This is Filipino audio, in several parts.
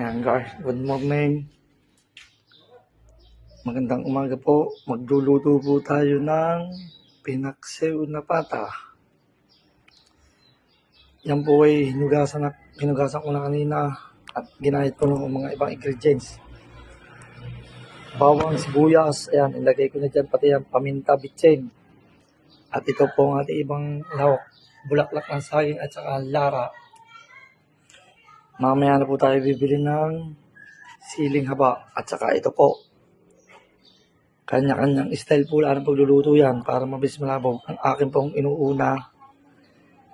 Ayan guys, good morning. Magandang umaga po. Magluluto po tayo ng pinaksew na pata. Yan po ay hinugasan, na, hinugasan ko na kanina at ginahit ko ng mga ibang ingredients. Bawang sibuyas, ayan, ilagay ko na dyan pati yung paminta bitsin. At ito po ang ating ibang lahok, bulaklak ng saging at saka lara. Mamaya na po tayo bibili ng siling haba at saka ito po. Kanya-kanyang style po lang ng pagluluto yan para mabilis malabog. Ang akin pong inuuna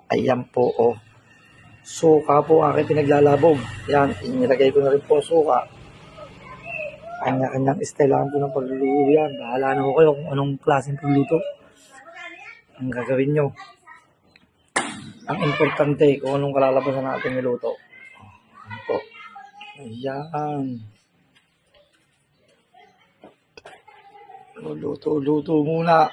ay yan po o. Suka po aking pinaglalabog. Yan, inilagay ko na rin po suka. Kanya-kanyang style lang po ng pagluluto yan. Bahala na po kayo kung anong klaseng pagluto ang gagawin nyo. Ang importante kung anong kalalabasan natin niluto. Ayan. Luto, luto muna.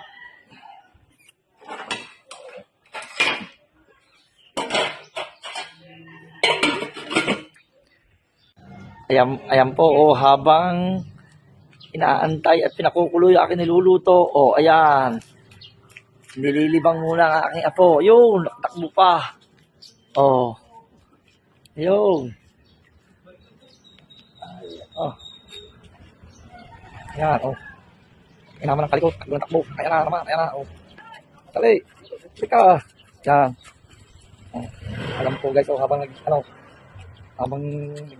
Ayan, ayan po, oh, habang inaantay at pinakukulo yung aking niluluto. Oh, ayan. Nililibang muna ang aking apo. Yun, takbo pa. Oh. Yun. Oh. Ayan, oh. Kaya naman ang kalikot, na takbo. Ayan na naman, ayan na, oh. Dali, teka. Yan. Oh. Alam po guys, oh, habang nag, ano, habang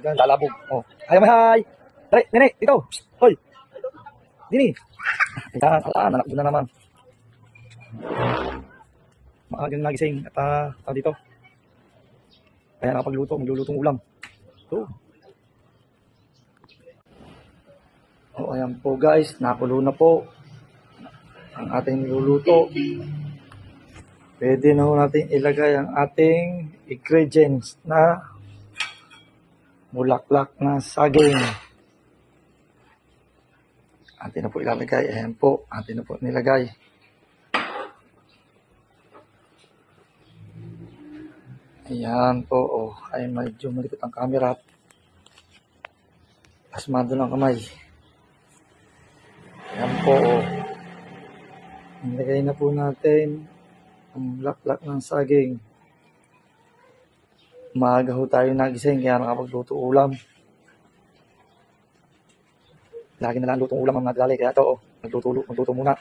naglalabog. Oh. Hi, may hi! Dali, nene, dito. Hoy. Dini. Yan, ala, nanakbo na naman. Maagang nagising at uh, dito. Kaya nakapagluto, maglulutong ulam. So, Oh, ayan po guys, nakulo na po ang ating niluluto. Pwede na ho natin ilagay ang ating ingredients na bulaklak na saging. Atin na po ilalagay. Ayan po, atin na po nilagay. Ayan po, oh, ay medyo malikot ang camera. Pasmado ng kamay. Oh. Nilagay na po natin ang laklak ng saging. Maaga ho tayo nagising kaya nakapagluto ulam. Lagi na lang lutong ulam ang naglalay kaya to, oh. Magluto, magluto muna.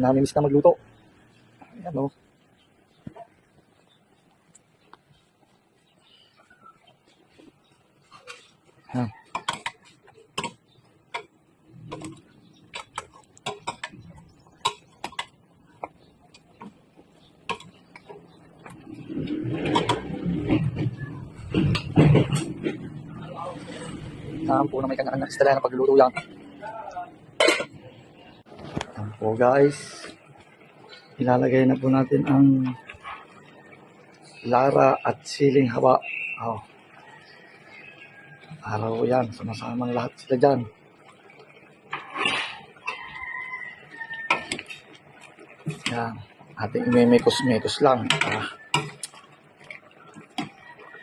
Namimiss na magluto. Ayan, oh. Ayan. Saan po na may kanya-kanyang style na pagluluto yan. Ayan po guys. Ilalagay na po natin ang lara at siling haba. Oh. Araw yan. Sumasamang lahat sila dyan. Yan. Ating imemekos-mekos lang. Ah.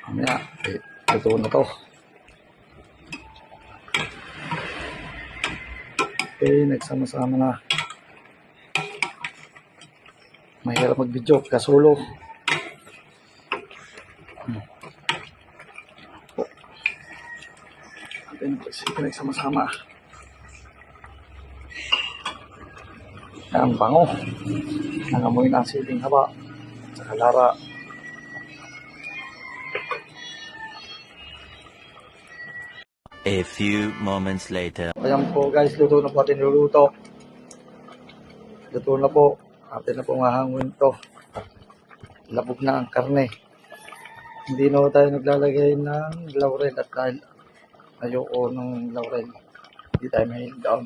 Mamaya, eh, ito na to. Okay, nagsama-sama na. Mahirap mag-video, kasulo. Hmm. Atin, sige, nagsama-sama. Ang bango. Nangamoy na siling haba. Sa lara. A few moments later. Ayan po guys, luto na po atin niluluto. Luto na po. Atin na po mahanguin to. Labog na ang karne. Hindi na tayo naglalagay ng laurel at dahil ayoko ng laurel. Hindi tayo mahilig doon.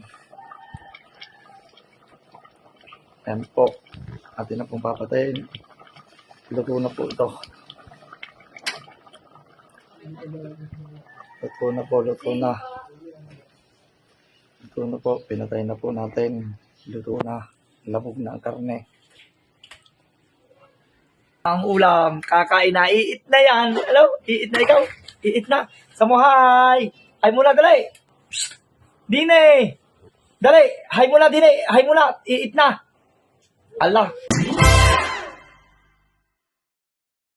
Ayan po. Atin na pong papatayin. Luto na po ito. Luto na po, luto na. Luto na po, pinatay na po natin. Luto na, labog na ang karne. Ang ulam, kakain na, iit na yan. Hello? Iit na ikaw? Iit na. Samuhay! Ay muna, dali! Dine! Dali! Hay muna, dine! Hay muna! Iit na! Allah!